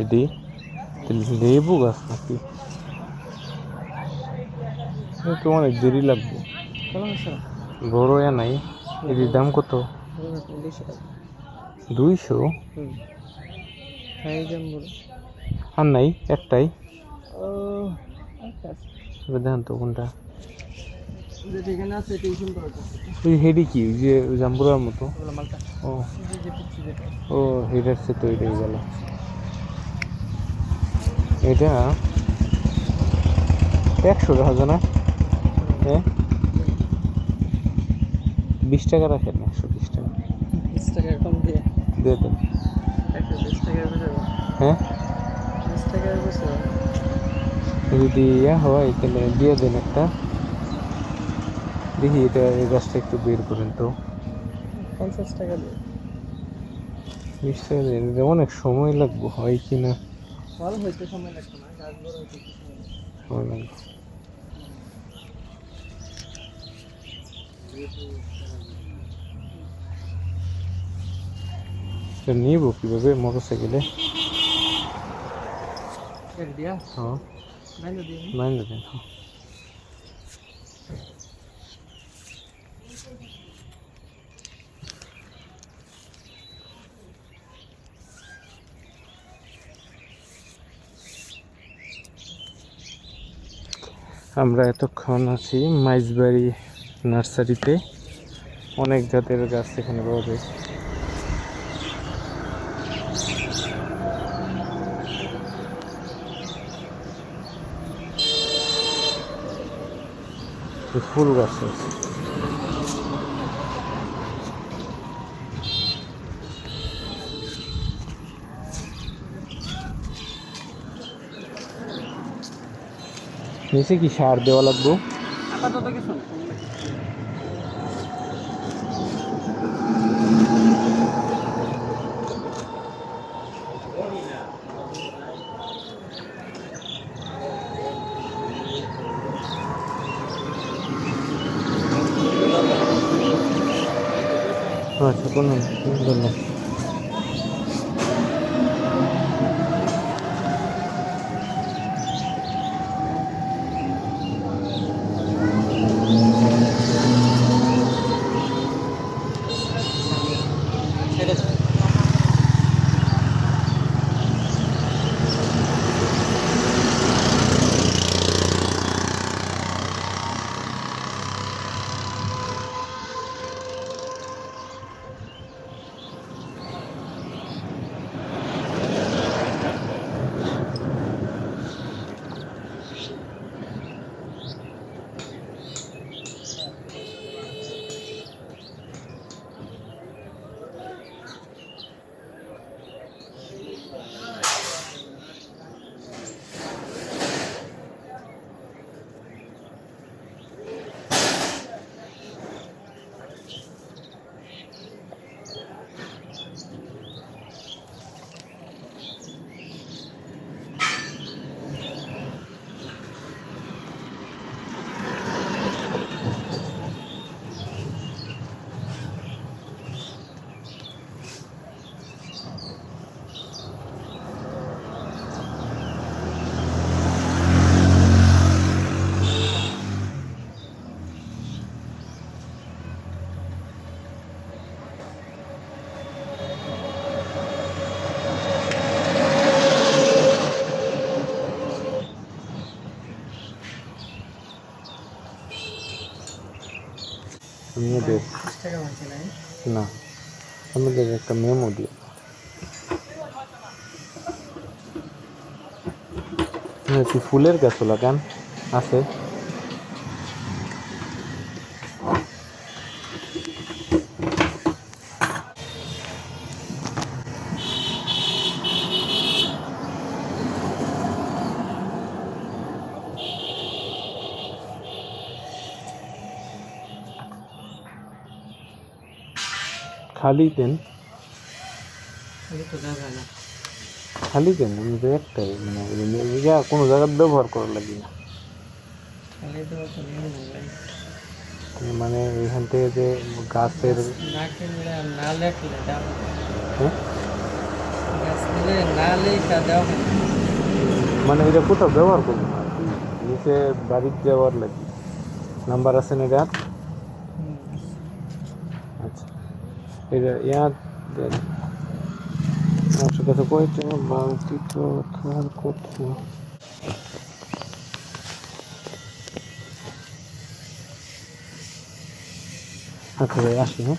এটি লেবু গাছ নাকি তো অনেক দেরি লাগবে বড় এ নাই এটির দাম কত দুইশো আর নাই একটাই দেখেন তো কোনটা ওই হেডি কি? ওই যে জাম্বুরার মতো? ও। ও হেডার সে তো এটাই গেল। এটা? একশো টাকা হ্যাঁ বিশ টাকা রাখেন একশো বিশ টাকা। বিশ টাকা কম দিয়ে। দিয়ে দেন। একশো বিশ টাকার ভিতরে হ্যাঁ? যদি ইয়ে হয় তাহলে দিয়ে দেন একটা। দেখি এটা এই গাছটা একটু বের করেন তো। পঞ্চাশ টাকা দিয়ে। বিশ টাকা দিয়ে অনেক সময় লাগবে হয় কি না? হইতে সময় লাগতো না গাছ বড় হইতে সময় লাগবে। নিব কীভাবে? মোটর সাইকেলে হ্যাঁ। বাইরে দিয়ে মাইন দেন হ্যাঁ। আমরা এতক্ষণ আছি মাইজবাড়ি নার্সারিতে। অনেক জাতের গাছ এখানে পাওয়া যায়। ফুল গাছ আছে। নিচে কি সার দেওয়া লাগবো? আপাতত কিছু আচ্ছা কোনো ধন্যবাদ। নাই না আমাদের একটা মেমো দিয়ে হ্যাঁ, ফুলের গাছও লাগান আছে। খালি কেন খালি কেন আমি একটাই মানে কোনো জায়গার ব্যবহার করা লাগে না। মানে এখান থেকে যে গাছের হ্যাঁ? মানে এটা কোথাও ব্যবহার করব না। নিচে বাড়ির যাওয়ার লাগে নাম্বার আছে না এটা? याद আমার কথা কইতে বালতি তো খার করছি আচ্ছা ভাই আসি হ্যাঁ